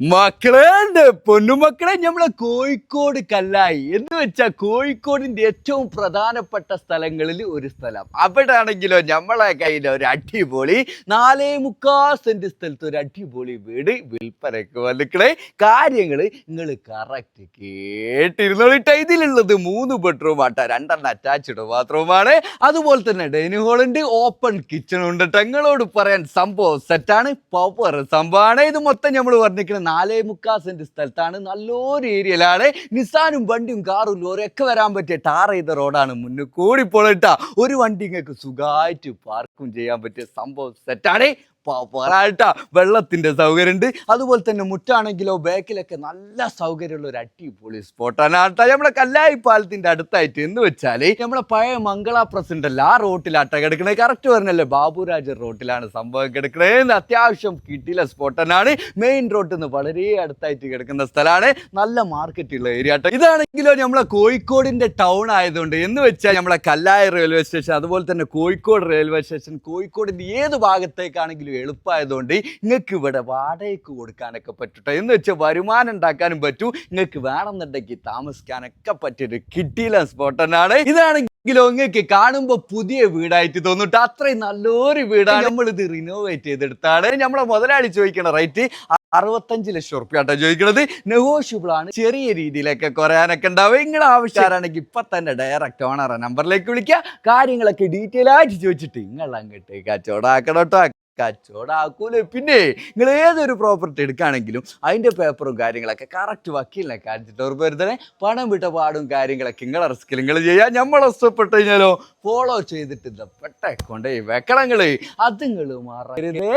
മക്കളെ പൊന്നുമക്കളെ നമ്മളെ കോഴിക്കോട് കല്ലായി. എന്ന് വെച്ചാൽ കോഴിക്കോടിന്റെ ഏറ്റവും പ്രധാനപ്പെട്ട സ്ഥലങ്ങളിൽ ഒരു സ്ഥലം. അവിടെ ആണെങ്കിലോ നമ്മളെ കയ്യിൽ ഒരു അടിപൊളി നാലേ മുക്കാൽ സെന്റ് സ്ഥലത്ത് ഒരു അടിപൊളി വീട് വിൽപ്പനക്ക് വന്നിക്കണേ. കാര്യങ്ങൾ നിങ്ങൾ കറക്റ്റ് കേട്ടിരുന്നോളിട്ട ഇതിലുള്ളത് മൂന്ന് ബെഡ്റൂം ആട്ട. രണ്ടെണ്ണം അറ്റാച്ച്ഡ് ബാത്റൂമാണ് അതുപോലെ തന്നെ ഡൈനിങ് ഹാൾ ഉണ്ട്. ഓപ്പൺ കിച്ചൺ ഉണ്ട് ട്ടോ. പറയാൻ സംഭവം സെറ്റാണ് പവർ സംഭവമാണ്. ഇത് മൊത്തം നമ്മൾ പറഞ്ഞിരിക്കുന്നത് നാലേ മുക്കാൽ സെന്റ് സ്ഥലത്താണ് നല്ലൊരു ഏരിയയിലാണ് നിസാനും വണ്ടിയും കാറും ലോറിയൊക്കെ വരാൻ പറ്റിയ ടാർ ചെയ്ത റോഡാണ് മുന്നിൽ കൂടി പോളിട്ടാ ഒരു വണ്ടി ഇങ്ങക്ക് സുഖമായിട്ട് പാർക്കും ചെയ്യാൻ പറ്റിയ സംഭവം സെറ്റാണ് പവറായിട്ടാ വെള്ളത്തിന്റെ സൗകര്യം ഉണ്ട് അതുപോലെ തന്നെ മുറ്റാണെങ്കിലോ ബാക്കിലൊക്കെ നല്ല സൗകര്യമുള്ള ഒരു അടിപൊളി സ്പോട്ടാണ് ആട്ട നമ്മുടെ കല്ലായി പാലത്തിന്റെ അടുത്തായിട്ട് എന്ന് വെച്ചാൽ നമ്മുടെ പഴയ മംഗള പ്രസിഡന്റ് അല്ല ആ അട്ട കിടക്കണേ. കറക്റ്റ് പറഞ്ഞല്ലേ ബാബുരാജ് റോട്ടിലാണ് സംഭവം കിടക്കണേ അത്യാവശ്യം കിട്ടിയില്ല സ്പോട്ടനാണ് മെയിൻ റോഡിൽ നിന്ന് വളരെ അടുത്തായിട്ട് കിടക്കുന്ന സ്ഥലമാണ്. നല്ല മാർക്കറ്റുള്ള ഏരിയ ആട്ടോ ഇതാണെങ്കിലോ നമ്മളെ കോഴിക്കോടിന്റെ ടൗൺ ആയതുകൊണ്ട് എന്ന് വെച്ചാൽ നമ്മളെ കല്ലായ റെയിൽവേ സ്റ്റേഷൻ അതുപോലെ തന്നെ കോഴിക്കോട് റെയിൽവേ സ്റ്റേഷൻ കോഴിക്കോടിന്റെ ഏത് ഭാഗത്തേക്കാണെങ്കിലും എളുപ്പമായതുകൊണ്ട് നിങ്ങൾക്ക് ഇവിടെ വാടകയ്ക്ക് കൊടുക്കാനൊക്കെ പറ്റട്ടെ. എന്ന് വെച്ചാൽ വരുമാനം ഉണ്ടാക്കാനും പറ്റൂ. നിങ്ങൾക്ക് വേണമെന്നുണ്ടെങ്കിൽ താമസിക്കാനൊക്കെ പറ്റിയൊരു കിട്ടിയില്ല സ്പോട്ട് തന്നെയാണ് ഇതാണെങ്കിലോ നിങ്ങൾക്ക് കാണുമ്പോൾ പുതിയ വീടായിട്ട് തോന്നിട്ട്. അത്രയും നല്ലൊരു വീടാണ്. നമ്മൾ ഇത് റിനോവേറ്റ് ചെയ്തെടുത്താണ്. നമ്മളെ മുതലാളി ചോദിക്കണ റേറ്റ് അറുപത്തഞ്ച് ലക്ഷം റുപ്യ കേട്ടോ ചോദിക്കുന്നത് നെഗോഷ്യബിൾ ആണ്. ചെറിയ രീതിയിലൊക്കെ കുറയാനൊക്കെ ഉണ്ടാവും. നിങ്ങളുടെ ആവശ്യമാണെങ്കിൽ ഇപ്പൊ തന്നെ ഡയറക്റ്റ് ഓണർ നമ്പറിലേക്ക് വിളിക്കുക. കാര്യങ്ങളൊക്കെ ഡീറ്റെയിൽ ആയിട്ട് ചോദിച്ചിട്ട് നിങ്ങൾ അങ്ങോട്ട് കച്ചവടമാക്കണം കേട്ടോ പിന്നെ നിങ്ങൾ ഏതൊരു പ്രോപ്പർട്ടി എടുക്കുകയാണെങ്കിലും അതിന്റെ പേപ്പറും കാര്യങ്ങളൊക്കെ കറക്റ്റ് വക്കീലിനെ കാണിച്ചിട്ട് ഉറപ്പ് വരുത്തണേ. പണം വിട്ട പാടും കാര്യങ്ങളൊക്കെ നിങ്ങളെ റിസ്ക്കിൽ നിങ്ങൾ ചെയ്യുക നമ്മൾ ഇഷ്ടപ്പെട്ട് കഴിഞ്ഞാലോ? ഫോളോ ചെയ്തിട്ട് പെട്ടെ കൊണ്ടേ അത് നിങ്ങൾ മാറരുതേ